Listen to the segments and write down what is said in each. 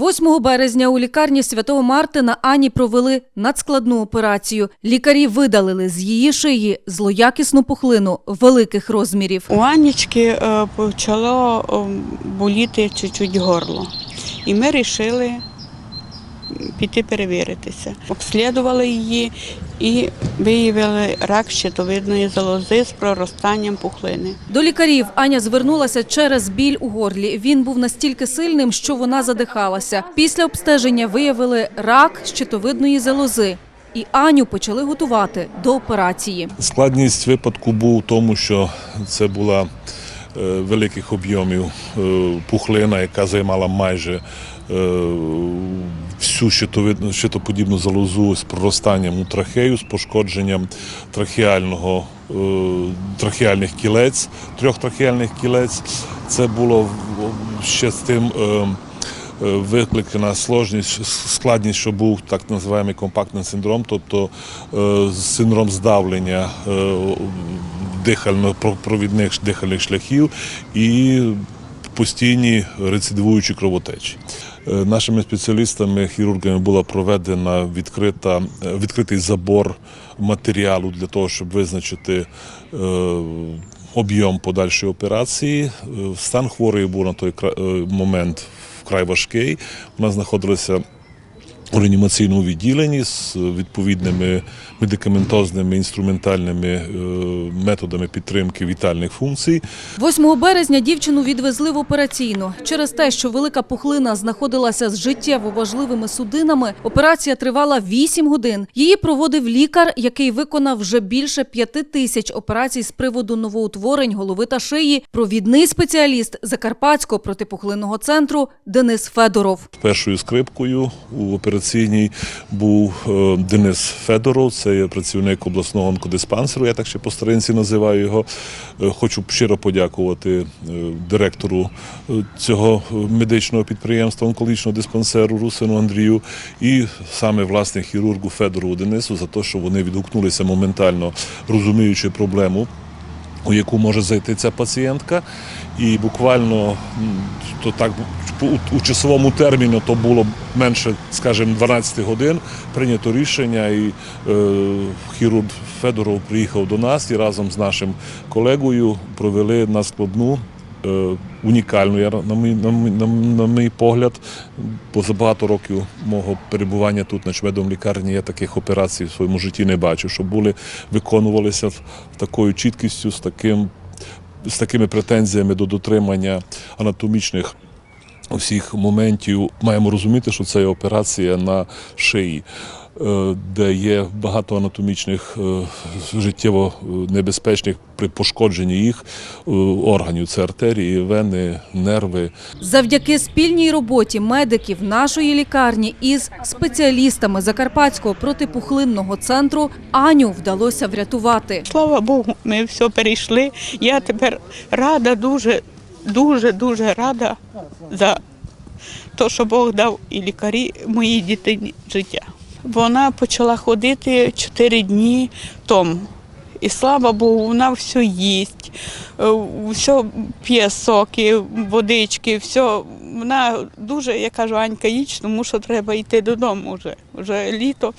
8 березня у лікарні Святого Мартина Ані провели надскладну операцію. Лікарі видалили з її шиї злоякісну пухлину великих розмірів. У Анічки е, почало ем, боліти чуть-чуть горло. І ми вирішили піти перевіритися. Обслідували її і виявили рак щитовидної залози з проростанням пухлини. До лікарів Аня звернулася через біль у горлі. Він був настільки сильним, що вона задихалася. Після обстеження виявили рак щитовидної залози. І Аню почали готувати до операції. Складність випадку був у тому, що це була е, великих об'ємів е, пухлина, яка займала майже е, всю щитовидну, щитоподібну залозу з проростанням у трахею, з пошкодженням трахеального, е, трахеальних кілець, трьох трахеальних кілець. Це було ще з тим. е, е, Викликана сложність, складність, що був так називаємо компактний синдром, тобто синдром здавлення дихально провідних дихальних шляхів і постійні рецидивуючі кровотечі. Е, Нашими спеціалістами, хірургами була проведена відкрита, е, відкритий забор матеріалу для того, щоб визначити е, об'єм подальшої операції. Стан хворої був на той момент вкрай важкий. Вона знаходилася у реанімаційному відділенні з відповідними медикаментозними інструментальними е, методами підтримки вітальних функцій. 8 березня дівчину відвезли в операційну. Через те, що велика пухлина знаходилася з життєво важливими судинами, операція тривала 8 годин. Її проводив лікар, який виконав вже більше п'яти тисяч операцій з приводу новоутворень голови та шиї. Провідний спеціаліст Закарпатського протипухлинного центру Денис Федоров. Першою скрипкою у операційній був е, Денис Федоров, це є працівник обласного онкодиспансеру, я так ще по старинці називаю його. Е, Хочу щиро подякувати е, директору цього медичного підприємства онкологічного диспансеру Русину Андрію і саме власне хірургу Федорову Денису за те, що вони відгукнулися моментально, розуміючи проблему у яку може зайти ця пацієнтка. І буквально то так у, у часовому терміну то було менше, скажімо, 12 годин. Прийнято рішення, і е, хірург Федоров приїхав до нас і разом з нашим колегою провели на складну. е, Унікальну, на мій, на, мій, на, на мій погляд, бо за багато років мого перебування тут на Чмедом лікарні я таких операцій в своєму житті не бачив, щоб були виконувалися з такою чіткістю, з таким з такими претензіями до дотримання анатомічних всіх моментів. Маємо розуміти, що це є операція на шиї. е, Де є багато анатомічних е, життєво е, небезпечних при пошкодженні їх органів. Це артерії, вени, нерви. Завдяки спільній роботі медиків нашої лікарні із спеціалістами Закарпатського протипухлинного центру Аню вдалося врятувати. Слава Богу, ми все перейшли. Я тепер рада, дуже, дуже, дуже рада за те, що Бог дав і лікарі моїй дитині життя. Вона почала ходити 4 дні тому. І слава Богу, вона все їсть, е, все п'є соки, водички, все. Вона дуже, я кажу, Анька, їдь, тому що треба йти додому вже. Вже літо.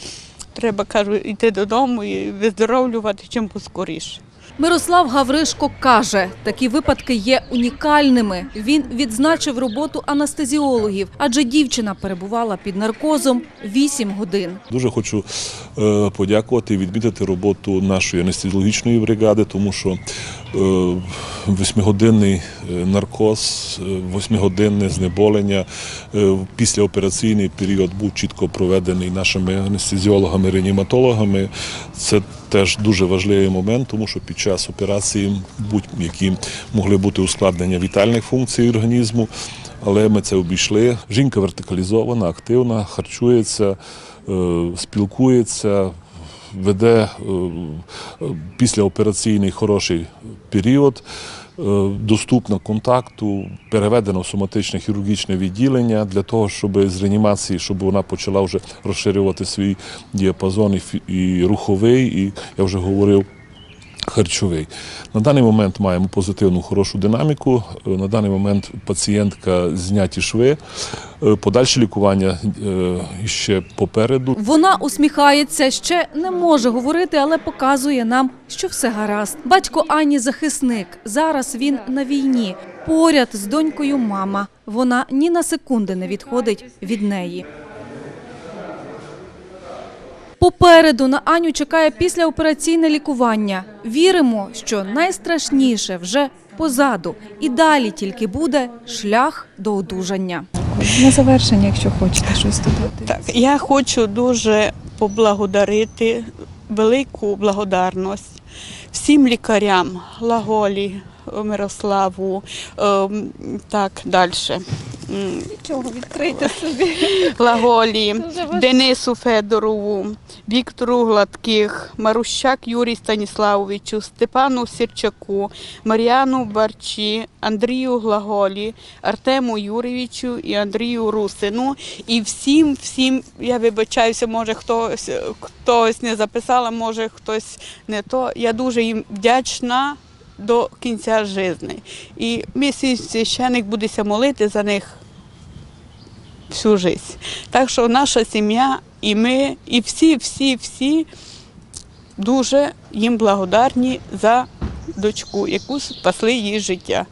Треба, кажу, йти додому і виздоровлювати чим поскоріше. Мирослав Гавришко каже, такі випадки є унікальними. Він відзначив роботу анестезіологів, адже дівчина перебувала під наркозом 8 годин. Дуже хочу е, подякувати відмітити роботу нашої анестезіологічної бригади, тому що восьмигодинний е, наркоз, е, восьмигодинне знеболення, е, післяопераційний період був чітко проведений нашими анестезіологами, реаніматологами. Це теж дуже важливий момент, тому що під час операції будь-які могли бути ускладнення вітальних функцій організму. Але ми це обійшли. Жінка вертикалізована, активна, харчується, е, спілкується, веде е, післяопераційний хороший період, е, доступна контакту, переведено в соматичне хірургічне відділення для того, щоб з реанімації, щоб вона почала вже розширювати свій діапазон і руховий, і я вже говорив харчовий. На даний момент маємо позитивну хорошу динаміку. Е, На даний момент пацієнтка зняті шви. Е, Подальше лікування е, ще попереду. Вона усміхається, ще не може говорити, але показує нам, що все гаразд. Батько Ані захисник. Зараз він на війні. Поряд з донькою мама. Вона ні на секунди не відходить від неї. Попереду на Аню чекає післяопераційне лікування. Віримо, що найстрашніше вже позаду, і далі тільки буде шлях до одужання. На завершення, якщо хочете щось додати. Так, я хочу дуже поблагодарити велику благодарність всім лікарям Лаголі, Мирославу, ем, так далі. Чого відкрийте собі? Лаголі, Денису Федорову, Віктору Гладких, Марущак Юрію Станіславовичу, Степану Сірчаку, Мар'яну Барчі, Андрію Глаголі, Артему Юрійовичу і Андрію Русину. І всім, всім, я вибачаюся, може хтось, хтось не записала, може хтось не то. Я дуже їм вдячна до кінця життя. І мій священик будеться молити за них всю життя. Так що наша сім'я і ми, і всі, всі, всі дуже їм благодарні за дочку, яку спасли її життя.